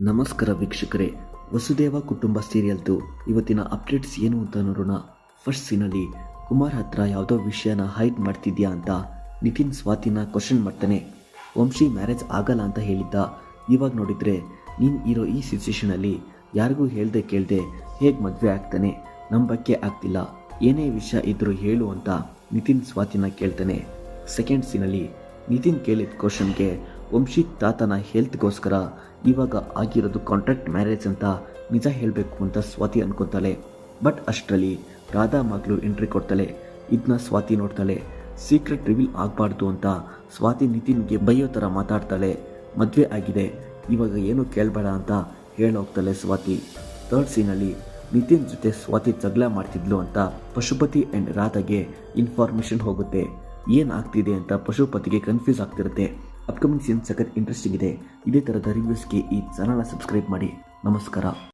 ನಮಸ್ಕಾರ ವೀಕ್ಷಕರೇ. ವಸುದೇವ ಕುಟುಂಬ ಸೀರಿಯಲ್ದು ಇವತ್ತಿನ ಅಪ್ಡೇಟ್ಸ್ ಏನು ಅಂತ ನೋಡೋಣ. ಫಸ್ಟ್ ಸೀನಲ್ಲಿ ಕುಮಾರ್ ಹತ್ರ ಯಾವುದೋ ವಿಷಯನ ಹೈಡ್ ಮಾಡ್ತಿದ್ಯಾ ಅಂತ ನಿತಿನ್ ಸ್ವಾತಿನ ಕ್ವಶನ್ ಮಾಡ್ತಾನೆ. ವಂಶಿ ಮ್ಯಾರೇಜ್ ಆಗಲ್ಲ ಅಂತ ಹೇಳಿದ್ದ. ಇವಾಗ ನೋಡಿದ್ರೆ ನೀನು ಇರೋ ಈ ಸಿಚುವೇಷನಲ್ಲಿ ಯಾರಿಗೂ ಹೇಳ್ದೆ ಕೇಳ್ದೆ ಹೇಗೆ ಮದುವೆ ಆಗ್ತಾನೆ, ನಂಬಕ್ಕೆ ಆಗ್ತಿಲ್ಲ. ಏನೇ ವಿಷಯ ಇದ್ದರೂ ಹೇಳು ಅಂತ ನಿತಿನ್ ಸ್ವಾತಿನ ಕೇಳ್ತಾನೆ. ಸೆಕೆಂಡ್ ಸೀನಲ್ಲಿ ನಿತಿನ್ ಕೇಳಿದ ಕ್ವಶನ್ಗೆ ವಂಶಿ ತಾತನ ಹೆಲ್ತ್ಗೋಸ್ಕರ ಇವಾಗ ಆಗಿರೋದು ಕಾಂಟ್ರಾಕ್ಟ್ ಮ್ಯಾರೇಜ್ ಅಂತ ನಿಜ ಹೇಳಬೇಕು ಅಂತ ಸ್ವಾತಿ ಅನ್ಕೊತಾಳೆ. ಬಟ್ ಅಷ್ಟರಲ್ಲಿ ರಾಧಾ ಮಗಳು ಎಂಟ್ರಿ ಕೊಡ್ತಾಳೆ. ಇದನ್ನ ಸ್ವಾತಿ ನೋಡ್ತಾಳೆ. ಸೀಕ್ರೆಟ್ ರಿವೀಲ್ ಆಗಬಾರ್ದು ಅಂತ ಸ್ವಾತಿ ನಿತಿನ್ಗೆ ಬೈಯೋ ಥರ ಮಾತಾಡ್ತಾಳೆ. ಮದುವೆ ಆಗಿದೆ. ಇವಾಗ ಏನು ಕೇಳಬೇಡ ಅಂತ ಹೇಳೋಗ್ತಾಳೆ ಸ್ವಾತಿ. ಥರ್ಡ್ ಸೀನಲ್ಲಿ ನಿತಿನ್ ಜೊತೆ ಸ್ವಾತಿ ಜಗಳ ಮಾಡ್ತಿದ್ಲು ಅಂತ ಪಶುಪತಿ ಆ್ಯಂಡ್ ರಾಧಾಗೆ ಇನ್ಫಾರ್ಮೇಷನ್ ಹೋಗುತ್ತೆ. ಏನಾಗ್ತಿದೆ ಅಂತ ಪಶುಪತಿಗೆ ಕನ್ಫ್ಯೂಸ್ ಆಗ್ತಿರುತ್ತೆ. ಅಪ್ಕಮಿಂಗ್ ಸೀನ್ ಸಖತ್ ಇಂಟ್ರೆಸ್ಟಿಂಗ್ ಇದೆ. ಇದೇ ಥರದ ರಿವ್ಯೂಸ್ಗೆ ಈ ಚಾನಲ್ನ ಸಬ್ಸ್ಕ್ರೈಬ್ ಮಾಡಿ. ನಮಸ್ಕಾರ.